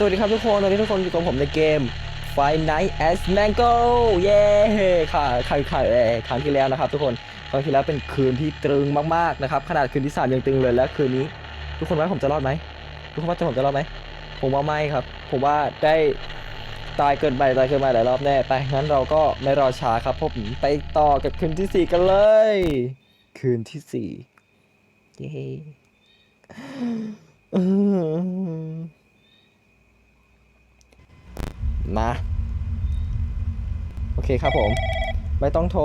สวัสดีครับทุกคนตอนนี้ทุกคนอยู่กับผมในเกม Five Nights at Mango เย้ค่ะครใครเอ่อครั้งที่แล้วนะครับ ทุกคนครั้งที่แล้วเป็นคืนที่ตรึงมากๆนะครับขนาดคืนที่สามยังตรึงเลยแล้วคืนนี้ ทุกคนว่าผมจะรอดไหมทุกคนว่าจะผมจะรอดไหมผมว่าไม่ครับ ผมว่าได้ตายเกินไปตายเกินไปหลายรอบแน่ไปงั้นเราก็ไม่รอช้าครับผมไปต่อกับคืนที่สี่กันเลย คืนที่สี่เย้ มา โอเคครับผม ไม่ต้องโทร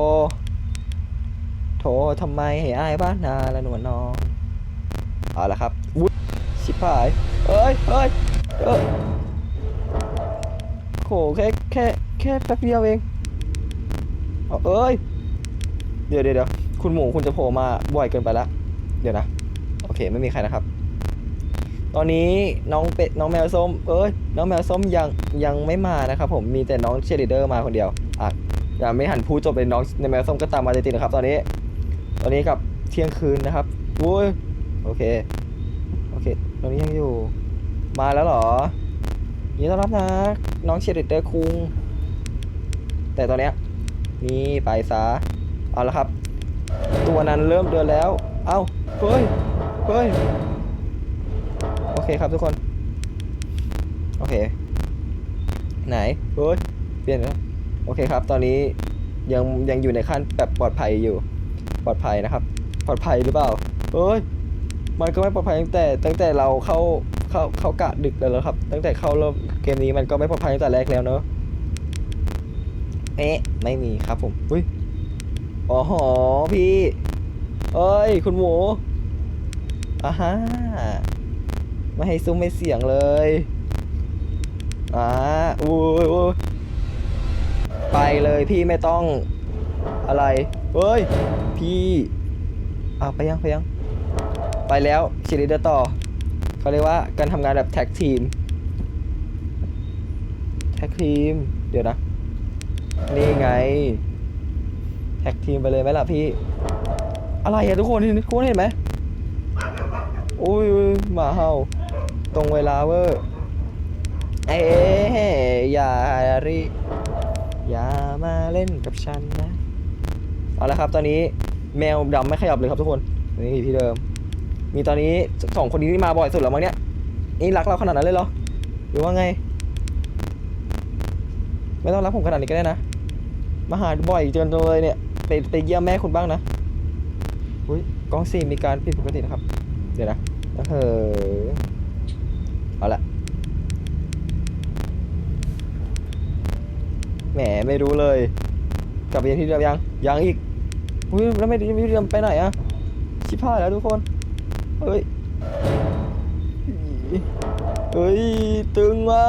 โทรทำไมให้อายบ้านนาละหนวลน้องเอาละครับวุ้ยชิบหายเอ้ยเอ้ยเอ้ยโหแค่แค่แค่แป๊บเดียวเองเอาเอ้ย เดี๋ยวเดี๋ยวคุณหมูคุณจะโผล่มาบ่อยเกินไปละ เดี๋ยวนะ โอเค ไม่มีใครนะครับ ตอนนี้น้องเป็ดน้องแมวส้ม เอ้ยน้องแมวส้มยังยังไม่มานะครับผมมีแต่น้องเชยร์ลีเดอร์มาคนเดียวอะยังไม่หันพูดจบเลยน้องในแมวส้มก็ตามมาติดๆนะครับ ตอนนี้ ตอนนี้กับเที่ยงคืนนะครับอุ้ยโอเคโอเค ตอนนี้ยังอยู่ มาแล้วเหรอยินดีต้อนรับนะน้องเชยร์ลีเดอร์คุง แต่ตอนเนี้ยนี่ไปซะเอาละครับ ตัวนั้นเริ่มเดินแล้ว เอ้าเฮ้ยเฮ้ยโอ เคครับทุกคน โอเค ไหนเฮ้ยเปลี่ยนแล้วโอเคครับ ตอนนี้ยังยังอยู่ในขั้นแบบปลอดภัยอยู่ ปลอดภัยนะครับ ปลอดภัยหรือเปล่าเอ้ยมันก็ไม่ปลอดภัยตั้งแต่ ตั้งแต่เราเข้าเข้าเข้ากะดึกแล้วครับ ตั้งแต่เข้าเริ่มเกมนี้มันก็ไม่ปลอดภัยตั้งแต่แรกแล้วเนอะเอ๊ะไม่มีครับผมอุ้ยอ๋อหอพี่ เอ้ย คุณหมูอ่าฮะ ไม่ให้ซุ้มไม่เสียงเลยอ่าอู้ยอู้ยไปเลยพี่ไม่ต้องอะไรเฮ้ย พี่อ่าไปยังไปยัง ไปแล้วชีริเดอร์ต่อเขาเรียกว่าการทำงานแบบแท็กทีมแท็กทีม เดี๋ยวนะ นี่ไง แท็กทีมไปเลยไหมล่ะพี่ อะไรอะทุกคนเห็นทุกคนเห็นไหมอุ้ยหมาเห่า ตรงเวลาเวอร์เอ๊อย่าริอย่ามาเล่นกับฉันนะ เอาละครับตอนนี้แมวดำไม่ขยับเลยครับทุกคน นี่ที่เดิม มีตอนนี้สองคนนี้ที่มาบ่อยสุดแล้วมั้งเนี่ย นี่รักเราขนาดนั้นเลยเหรอ หรือว่าไง ไม่ต้องรักผมขนาดนี้ก็ได้นะ มาหาบ่อยจนเลยเนี่ย ไปไปเยี่ยมแม่คุณบ้างนะอุ้ยกล้องสี่มีการผิดปกตินะครับ เดี๋ยวนะเออ เอาละแหมไม่รู้เลย กลับไปยังที่เดิมยัง ยังอีกอุ้ยแล้วไม่ไม่ที่เดิมไปไหนอะชิบหายแล้วทุกคน เฮ้ย เฮ้ย ตึงว่ะ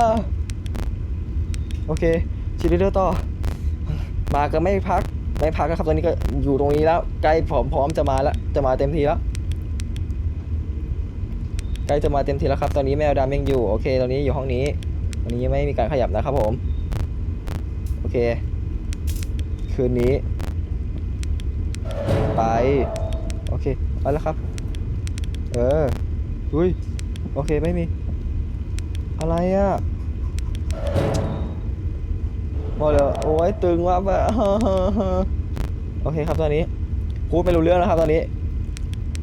โอเคชีวิตเดินต่อ มาก็ไม่พัก ไม่พักนะครับตอนนี้ก็อยู่ตรงนี้แล้ว ใกล้พร้อมพร้อมจะมาแล้ว จะมาเต็มทีแล้ว ใกล้จะมาเต็มทีแล้วครับ ตอนนี้แมวดำยังอยู่ โอเค ตอนนี้อยู่ห้องนี้ตอนนี้ยังไม่มีการขยับนะครับผม โอเค คืนนี้ ไป โอเคไปแล้วครับ เอออุ้ย โอเค ไม่มี อะไรอะหมดเลยโอ้ยตึงว่ะแบบโอเคครับตอนนี้พูดไม่รู้เรื่องแล้วครับ ตอนนี้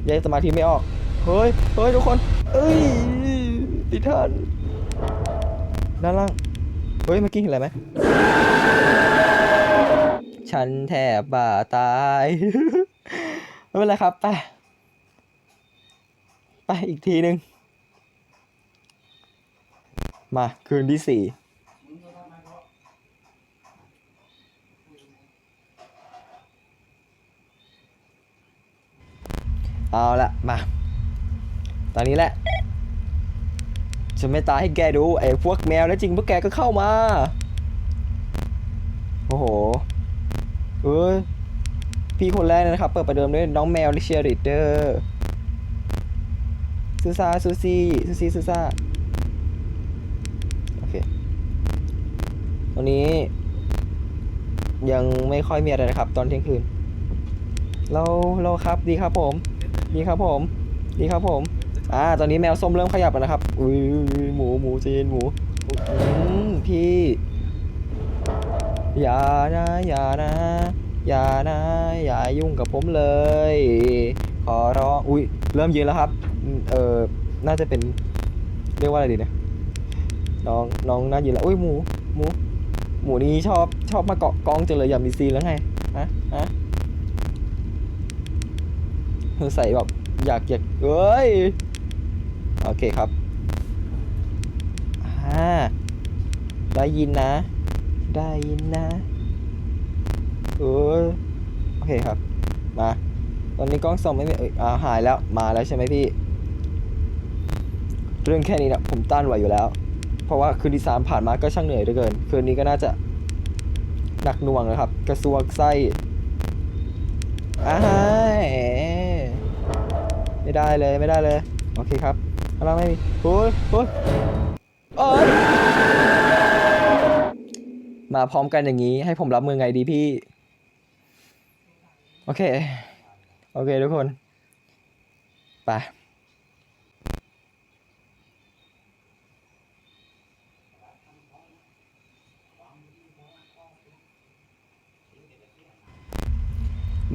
ยังสมาธิไม่ออก เฮ้ย เฮ้ย ทุกคน เอ้ยติดทันด้านล่าง เฮ้ยเมื่อกี้เห็นอะไรไหม ฉันแทบบ่าตาย ไม่เป็นไรครับ ไป ไปอีกทีหนึ่งมา คืนที่สี่เอาละมา ตอนนี้แหละฉันไม่ตายให้แกดูไอ้พวกแมวแล้วจริงพวกแกก็เข้ามา โอ้โห เอ้ย พี่คนแรกนะครับ เปิดประเดิมด้วยน้องแมวลิเชียริเดอร์ซูซาซูซี่ซูซี่ซูซาโอเคตอนนี้ ยังไม่ค่อยมีอะไรนะครับ ตอนเที่ยงคืน เราเราครับดีครับผม ดีครับผม ดีครับผม อ่าตอนนี้แมวส้มเริ่มขยับแล้วนะครับอุ้ยหมูหมูจีนหมูอืมพี่อย่านะอย่านะอย่านะอย่ายุ่งกับผมเลย ขอร้องอุ้ยเริ่มยืนแล้วครับเออน่าจะเป็นเรียกว่าอะไรดีเนี่ยน้องน้องน่ายืนแล้วอุ้ยหมูหมูหมูนี้ชอบชอบมาเกาะกองจังเลยอย่ามีซีนแล้วไงฮะฮะคือใส่แบบอยากอยากเอ้ย โอเคครับอ่าได้ยินนะ ได้ยินนะเออโอเคครับ มา ตอนนี้กล้องส่องไม่มีเอ้ยอ่าหายแล้ว มาแล้วใช่ไหมพี่ เรื่องแค่นี้นะผมต้านไหวอยู่แล้ว เพราะว่าคืนที่สามผ่านมาก็ช่างเหนื่อยเหลือเกิน คืนนี้ก็น่าจะหนักหน่วงนะครับ กระซวกไส้อ้ายไม่ได้เลยไม่ได้เลย โอเคครับ เราไม่มีโอ้ยโอ้ยโอ้ยมาพร้อมกันอย่างนี้ ให้ผมรับมือไงดีพี่ โอเค โอเคทุกคน ไป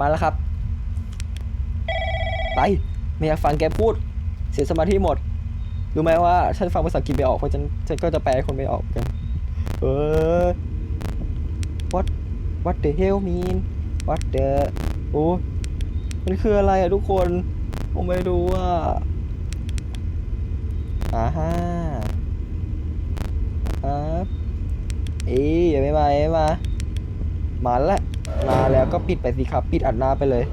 มาแล้วครับ ไปไม่อยากฟังแกพูด เสียสมาธิหมด รู้ไหมว่าฉันฟังภาษาอังกฤษไม่ออกเพราะฉันฉันก็จะแปลให้คนไม่ออกกัน เออ what what the hell mean what the โอ้มันคืออะไรอะทุกคน ผมไม่รู้ว่าอ่าฮะครับเอ้ยอย่าไม่มาอย่าไม่มามาแล้วมาแล้วก็ปิดไปสิครับ ปิดอัดหน้าไปเลย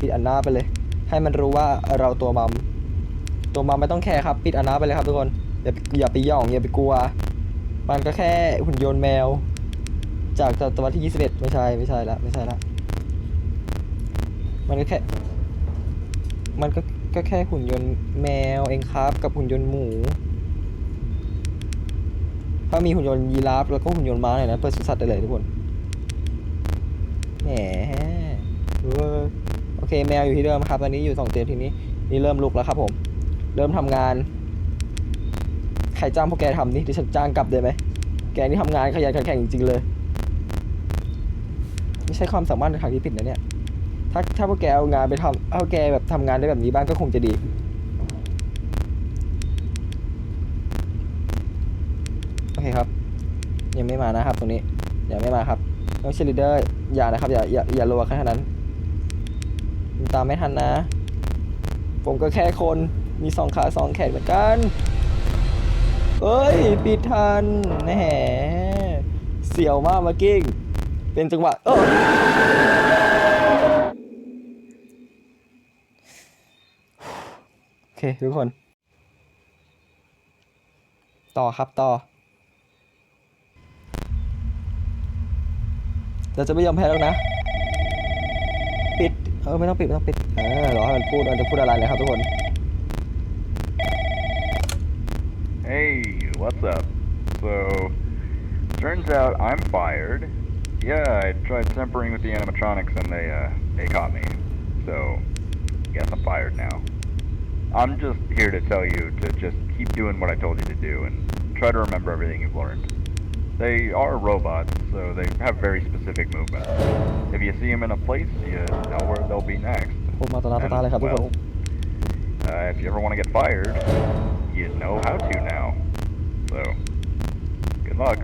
ปิดอัดหน้าไปเลย ให้มันรู้ว่าเราตัวมัม ตัวมัมไม่ต้องแคร์ครับ ปิดอัดหน้าไปเลยครับทุกคน อย่าอย่าไปย่องอย่าไปกลัว มันก็แค่หุ่นยนต์แมว จากศตวรรษที่ 21 ไม่ใช่ไม่ใช่ละไม่ใช่ละมันก็แค่ มันก็ก็แค่หุ่นยนต์แมวเองครับ กับหุ่นยนต์หมู ถ้ามีหุ่นยนต์ยีราฟแล้วก็หุ่นยนต์ม้าเนี่ยนะเปิดสวนสัตว์ได้เลยทุกคนแหมโอเคแมวอยู่ที่เดิมครับตอนนี้อยู่สองเตียงทีนี้นี่เริ่มลุกแล้วครับผม เริ่มทำงาน ใครจ้างพวกแกทำนี่ดิฉันจ้างกลับได้ไหม แกนี่ทำงานขยันขันแข็งจริงๆเลย ไม่ใช่ความสามารถในทางที่ผิดนะเนี่ย ถ้าถ้าพวกแกเอางานไปทำเอาแกแบบทำงานได้แบบนี้บ้างก็คงจะดีโอเคครับ ยังไม่มานะครับ ตรงนี้ยังไม่มาครับน้องเชลิเดอร์อย่านะครับ อย่าอย่าอย่ารัวขนาดนั้น ตามไม่ทันนะ ผมก็แค่คน มีสองขาสองแขนเหมือนกันเอ้ยปิดทันแหมเสียวมากมื่อกี้เป็นจังหวะเออโอเคทุกคน ต่อครับต่อ เราจะไม่ยอมแพ้แล้วนะ ปิด เออ ไม่ต้องปิด ไม่ต้องปิด เออรอให้มันพูดมันจะพูดอะไรเลยครับทุกคน Hey, what's up? So, turns out I'm fired. Yeah, I tried tempering with the animatronics and they, uh, they caught me. So, guess I'm fired now. I'm just here to tell you to just keep doing what I told you to do and try to remember everything you've learned. They are robots, so they have very specific movements. If you see them in a place, you know where they'll be next. And, well, uh, if you ever want to get fired, you know how to now. So, good luck.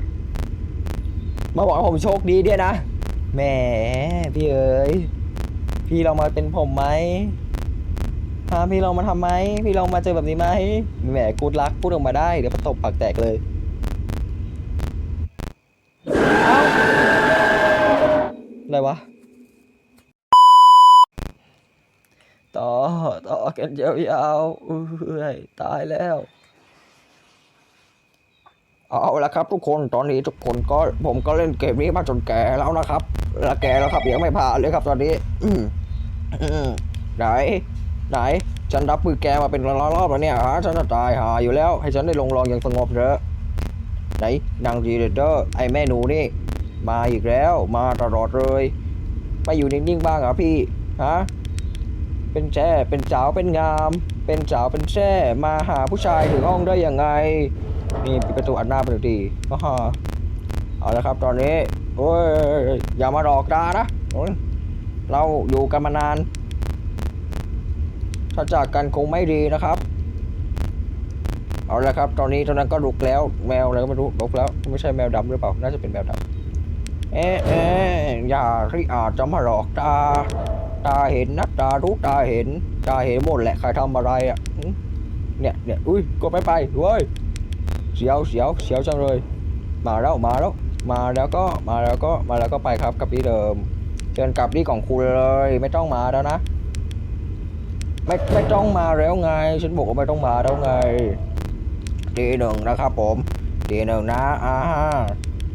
มาบอกผมโชคดีด้วยนะ แหม พี่เอ๋ย พี่ลองมาเป็นผมไหมฮะพี่ลองมาทำไหม พี่ลองมาเจอแบบนี้ไหม แหม กูดรักพูดออกมาได้ เดี๋ยวประตบปากแตกเลย อะไรวะ ต่อต่อกันยาวๆเอ้ยตายแล้ว เอาละครับ ทุกคนตอนนี้ทุกคนก็ผมก็เล่นเกมนี้มาจนแก่แล้วนะครับละแก่แล้วครับยังไม่ผ่านเลยครับ ตอนนี้ อืมไหนไหน ฉันรับมือแกมาเป็นร้อยรอบแล้วเนี่ยฮะฉันจะตายหาอยู่แล้ว ให้ฉันได้ลงรองอย่างสงบเถอะไหนนางจีเดเดอร์ไอแม่หนูนี่ มาอีกแล้ว มาตลอดเลย ไม่อยู่นิ่งๆบ้างเหรอพี่ฮะ เป็นแช่เป็นสาวเป็นงาม เป็นสาวเป็นแช่มาหาผู้ชายถึงห้องได้ยังไง นี่ปิดประตูอัดหน้าไปเลยดีฮ่าฮ่าเอาละครับตอนนี้โอ้ยอย่ามาหลอกตานะโอ้ยเราอยู่กันมานาน ถ้าจากกันคงไม่ดีนะครับ เอาละครับ ตอนนี้ตอนนั้นก็ลุกแล้วแมวอะไรก็ไม่รู้ลุกแล้ว ไม่ใช่แมวดำหรือเปล่า น่าจะเป็นแมวดำเอ๊ะเอ๊ะอย่าที่อาจจะมาหลอกตา ตาเห็นนะตารู้ตาเห็น ตาเห็นหมดแหละใครทำอะไรอะเนี่ยเนี่ยอุ้ยกดไปไปเว้ยเสียวเสียวเสียวจังเลย มาแล้วมาแล้ว มาแล้วก็มาแล้วก็มาแล้วก็ไปครับกับที่เดิมเชิญกลับที่ของคุณเลย ไม่ต้องมาแล้วนะ ไม่ไม่ต้องมาแล้วไง ฉันบอกว่าไม่ต้องมาแล้วไงทีหนึ่งนะครับผมทีหนึ่งนะอ่า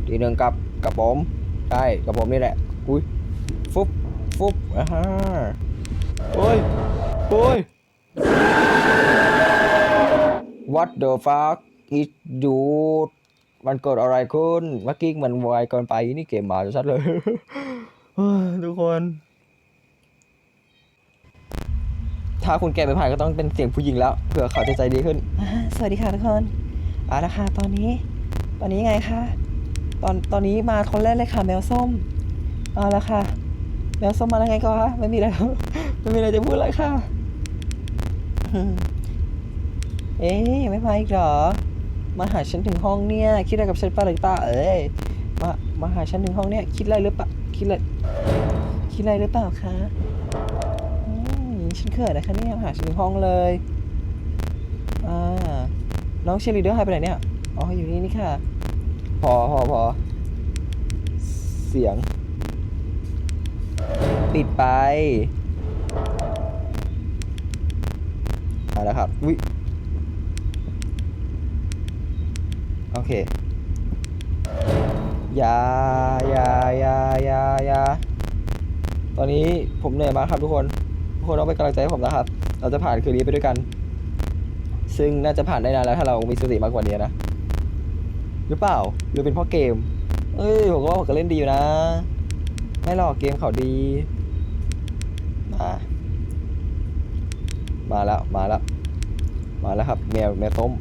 ทีหนึ่งกับกับผมใช่กับผมนี่แหละอุ้ย ฟุบฟุบอ่าฮะโอ้ยโอ้ย What the fuck is you มันเกิดอะไรขึ้น เมื่อกี้มันไวเกินไปนี่เกมมาชัดเลยเฮ้ยทุกคน ถ้าคุณแก่ไปผ่านก็ต้องเป็นเสียงผู้หญิงแล้ว เผื่อเขาจะใจดีขึ้น อ่าสวัสดีค่ะทุกคนเอาละค่ะตอนนี้ ตอนนี้ยังไงคะ ตอน ตอนนี้มาคนแรกเลยค่ะแมวส้ม เอาละค่ะ แมวสมมาแล้วไงก็คะไม่มีอะไรไม่มีอะไรจะพูดเลยค่ะเอ๊ยไม่มาอีกเหรอ มาหาฉันถึงห้องเนี่ย คิดอะไรกับฉันปะหรือเปล่าเอ้ยมามาหาฉันถึงห้องเนี่ย คิดอะไรหรือเปล่าคิดอะไรคิดอะไรหรือเปล่าคะอืมฉันเขินนะคะเนี่ยมาหาฉันถึงห้องเลยอ่าน้องเชลิเดอร์หายไปไหนเนี่ยอ๋ออยู่นี่นี่ค่ะ พอพอพอเสียง ปิดไปมาแล้วครับวิโอเคยายายายายาตอนนี้ผมเหนื่อยมากครับทุกคน ทุกคนต้องเป็นกำลังใจให้ผมนะครับ เราจะผ่านคืนนี้ไปด้วยกัน ซึ่งน่าจะผ่านได้นานแล้วถ้าเรามีสติมากกว่านี้นะ หรือเปล่า หรือเป็นเพราะเกม เอ้ยผมก็ว่าผมก็เล่นดีอยู่นะ ไม่หรอกเกมเขาดี มา มาแล้ว มาแล้ว มาแล้วครับแมวแมวต้ม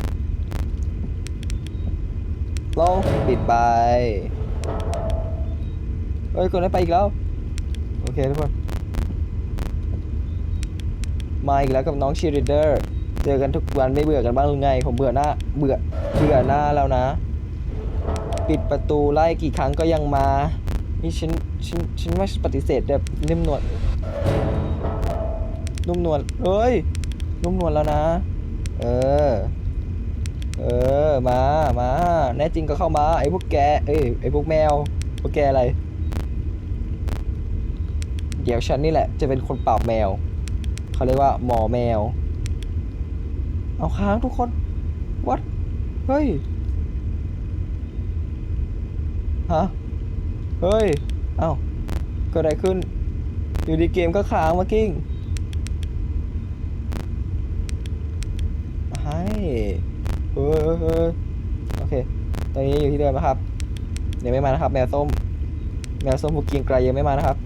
ลงปิดไปเฮ้ยคนนั้นไปอีกแล้ว โอเคทุกคน มาอีกแล้วกับน้องชีริเดอร์เจอกันทุกวันไม่เบื่อกันบ้างหรือไง ผมเบื่อหน้า เบื่อ เบื่อหน้าแล้วนะ ปิดประตูไล่กี่ครั้งก็ยังมา นี่ฉัน ฉัน ฉันว่าปฏิเสธแบบนิ่มนวล นุ่มนวลเอ้ย นุ่มนวลแล้วนะ เออ เออ มา มา แน่จริงก็เข้ามา ไอ้พวกแก เอ้ย ไอ้พวกแมว พวกแกอะไร เดี๋ยวฉันนี่แหละ จะเป็นคนปราบแมว เขาเรียกว่าหมอแมว เอาค้างทุกคน วัด เฮ้ย ฮะ เฮ้ย เอ้าเกิดอะไรขึ้น อยู่ดีเกมก็ค้างมากิ้งให้เฮ้ยเฮ้ยโอเค ตอนนี้อยู่ที่เดิมนะครับยังไม่มานะครับ แมวส้ม แมวส้มผูกกินไกลยังไม่มานะครับ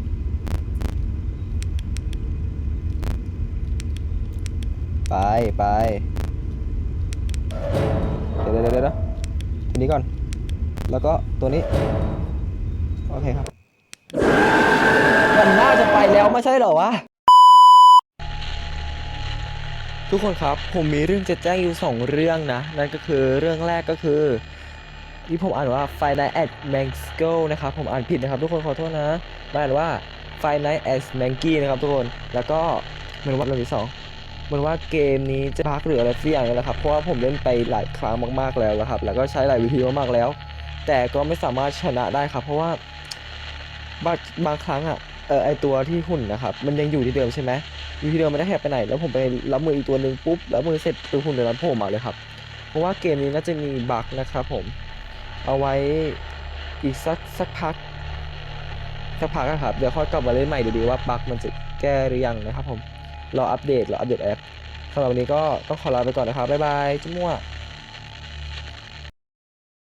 ไปไปเดี๋ยวเดี๋ยวเดี๋ยวเดี๋ยวทีนี้ก่อน แล้วก็ตัวนี้ โอเคครับ แล้วไม่ใช่เหรอวะ ทุกคนครับผมมีเรื่องจะแจ้งอยู่ 2 เรื่องนะ นั่นก็คือเรื่องแรกก็คือที่ผมอ่านว่า Five Nights at Mango นะครับ ผมอ่านผิดนะครับ ทุกคนขอโทษนะมันอ่านว่า Five Nights at Mangy นะครับทุกคน แล้วก็เหมือนว่าเรื่องที่สองเหมือนว่าเกมนี้จะพักหรืออะไรสักอย่างนี่แหละครับ เพราะว่าผมเล่นไปหลายครั้งมากๆแล้วนะครับ แล้วก็ใช้หลายวิธีมากๆแล้ว แต่ก็ไม่สามารถชนะได้ครับ เพราะว่าบางบางครั้งอะ เออไอตัวที่หุ่นนะครับ มันยังอยู่ที่เดิมใช่ไหมอยู่ที่เดิมไม่ได้แหบไปไหน แล้วผมไปรับมืออีกตัวหนึ่งปุ๊บรับมือเสร็จตัวหุ่นเดินั้นโผล่มาเลยครับ เพราะว่าเกมนี้น่าจะมีบั๊กนะครับผม เอาไว้อีกสักสักพักสักพักอะครับ เดี๋ยวค่อยกลับมาเล่นใหม่ดูดีว่าบั๊กมันจะแก้หรือยังนะครับผม รออัปเดตรออัปเดตแอปสำหรับวันนี้ก็ต้องขอลาไปก่อนนะครับบ๊ายบายจุ๊มั่ว